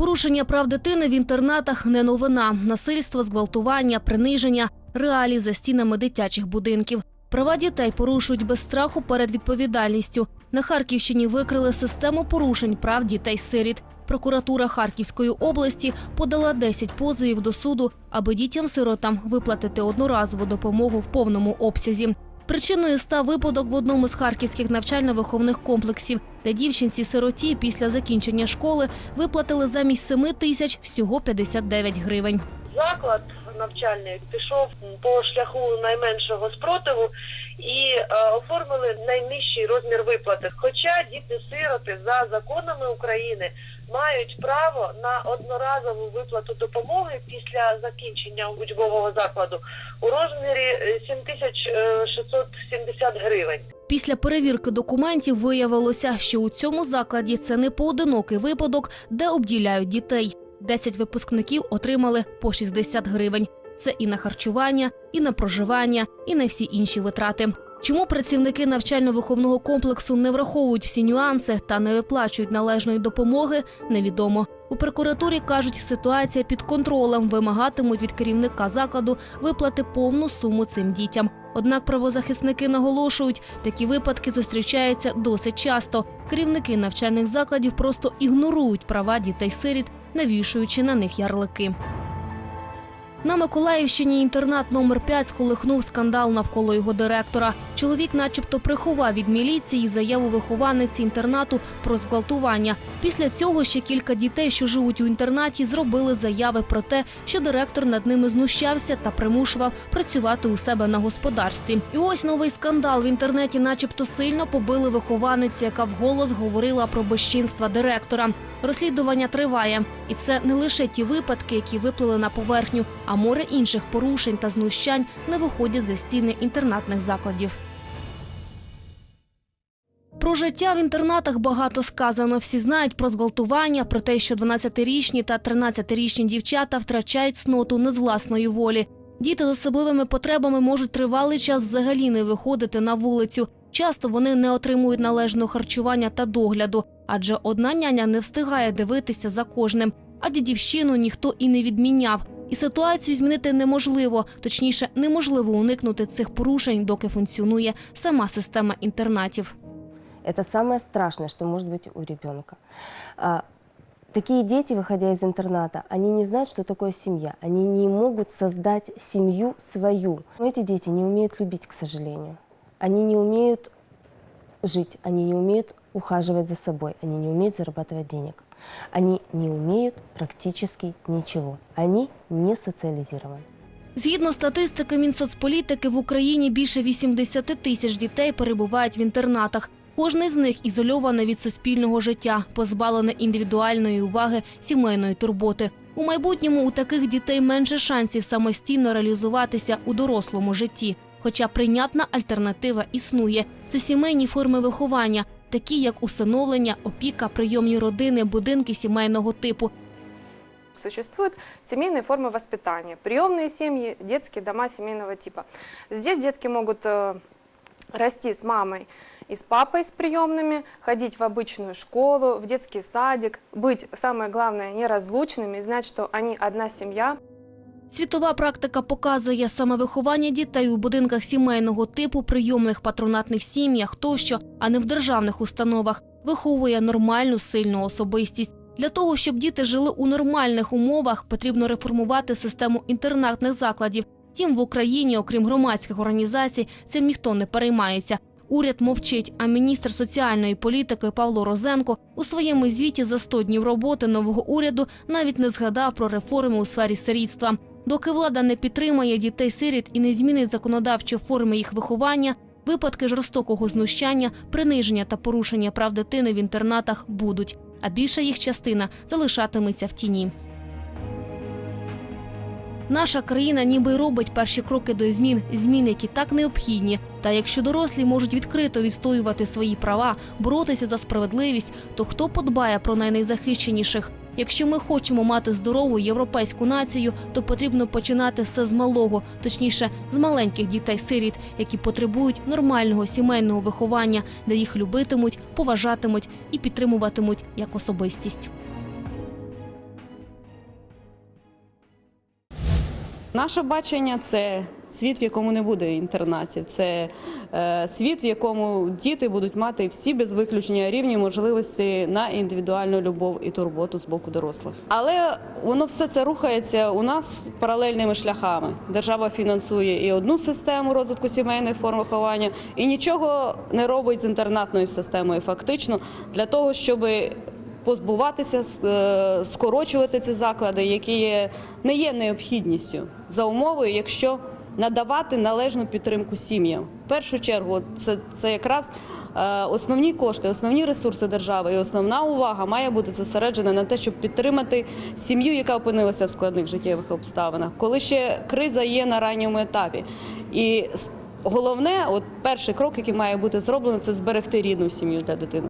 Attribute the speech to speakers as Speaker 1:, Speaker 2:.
Speaker 1: Порушення прав дитини в інтернатах не новина. Насильство, зґвалтування, приниження, реалії за стінами дитячих будинків. Права дітей порушують без страху перед відповідальністю. На Харківщині викрили систему порушень прав дітей-сиріт. Прокуратура Харківської області подала 10 позовів до суду, аби дітям-сиротам виплатити одноразову допомогу в повному обсязі. Причиною став випадок в одному з харківських навчально-виховних комплексів, де дівчинці-сироті після закінчення школи виплатили замість 7 тисяч всього 59 гривень.
Speaker 2: Заклад навчальний пішов по шляху найменшого спротиву і е, оформили найнижчий розмір виплати. Хоча діти-сироти за законами України мають право на одноразову виплату допомоги після закінчення учбового закладу у розмірі е, 7670 гривень.
Speaker 1: Після перевірки документів виявилося, що у цьому закладі це не поодинокий випадок, де обділяють дітей. 10 випускників отримали по 60 гривень. Це і на харчування, і на проживання, і на всі інші витрати. Чому працівники навчально-виховного комплексу не враховують всі нюанси та не виплачують належної допомоги, невідомо. У прокуратурі кажуть, ситуація під контролем вимагатимуть від керівника закладу виплати повну суму цим дітям. Однак правозахисники наголошують, такі випадки зустрічаються досить часто. Керівники навчальних закладів просто ігнорують права дітей-сиріт, навішуючи на них ярлики. На Миколаївщині інтернат номер 5 сколихнув скандал навколо його директора. Чоловік, начебто, приховав від міліції заяву вихованиці інтернату про зґвалтування. Після цього ще кілька дітей, що живуть у інтернаті, зробили заяви про те, що директор над ними знущався та примушував працювати у себе на господарстві. І ось новий скандал в інтернеті, начебто, сильно побили вихованицю, яка вголос говорила про безчинства директора. Розслідування триває, і це не лише ті випадки, які виплили на поверхню, а море інших порушень та знущань не виходять за стіни інтернатних закладів. Про життя в інтернатах багато сказано. Всі знають про зґвалтування, про те, що 12-річні та 13-річні дівчата втрачають сноту не з власної волі. Діти з особливими потребами можуть тривалий час взагалі не виходити на вулицю. Часто вони не отримують належного харчування та догляду, адже одна няня не встигає дивитися за кожним, а дідівщину ніхто і не відміняв. І ситуацію змінити неможливо, точніше, неможливо уникнути цих порушень, доки функціонує сама система інтернатів.
Speaker 3: Это самое страшное, что может быть у ребенка. А, Такие дети, выходя из интерната, они не знают, что такое семья. Они не могут создать семью свою. Но эти дети не умеют любить, к сожалению. Они не умеют жить, они не умеют ухаживать за собой, они не умеют зарабатывать денег. Они не умеют практически ничего. Они не социализированы.
Speaker 1: Згідно статистики Мінсоцполітики, в Україні більше 80 тисяч дітей перебувають в інтернатах. Кожний з них ізольований від суспільного життя, позбавлений індивідуальної уваги, сімейної турботи. У майбутньому у таких дітей менше шансів самостійно реалізуватися у дорослому житті. Хоча прийнятна альтернатива існує. Це сімейні форми виховання, такі як усиновлення, опіка, прийомні родини, будинки сімейного типу,
Speaker 4: Существуют семейные формы воспитания, приемные семьи, детские дома семейного типа. Здесь детки могут э, расти с мамой и с папой с приемными, ходить в обычную школу, в детский садик, быть, самое главное, неразлучными, и знать, что они одна семья.
Speaker 1: Світова практика показує саме виховання дітей у будинках сімейного типу, прийомних патронатних сім'ях тощо, а не в державних установах, виховує нормальну сильну особистість. Для того, щоб діти жили у нормальних умовах, потрібно реформувати систему інтернатних закладів. Втім, в Україні, окрім громадських організацій, цим ніхто не переймається. Уряд мовчить, а міністр соціальної політики Павло Розенко у своєму звіті за 100 днів роботи нового уряду навіть не згадав про реформи у сфері сирітства. Доки влада не підтримає дітей-сиріт і не змінить законодавчі форми їх виховання, випадки жорстокого знущання, приниження та порушення прав дитини в інтернатах будуть, а більша їх частина залишатиметься в тіні. Наша країна ніби й робить перші кроки до змін, змін, які так необхідні. Та якщо дорослі можуть відкрито відстоювати свої права, боротися за справедливість, то хто подбає про найнезахищеніших? Якщо ми хочемо мати здорову європейську націю, то потрібно починати все з малого, точніше, з маленьких дітей-сиріт, які потребують нормального сімейного виховання, де їх любитимуть, поважатимуть і підтримуватимуть як особистість.
Speaker 5: Наше бачення це світ, в якому не буде інтернатів. Це е, світ, в якому діти будуть мати всі без виключення рівні можливості на індивідуальну любов і турботу з боку дорослих. Але воно все це рухається у нас паралельними шляхами. Держава фінансує і одну систему розвитку сімейних форм виховання, і нічого не робить з інтернатною системою, фактично для того, щоби позбуватися, е, скорочувати ці заклади, які не є необхідністю за умовою, якщо надавати належну підтримку сім'ям. В першу чергу це, це якраз е, основні кошти, основні ресурси держави і основна увага має бути зосереджена на те, щоб підтримати сім'ю, яка опинилася в складних життєвих обставинах, коли ще криза є на ранньому етапі. І головне, от перший крок, який має бути зроблено, це зберегти рідну сім'ю для дитини.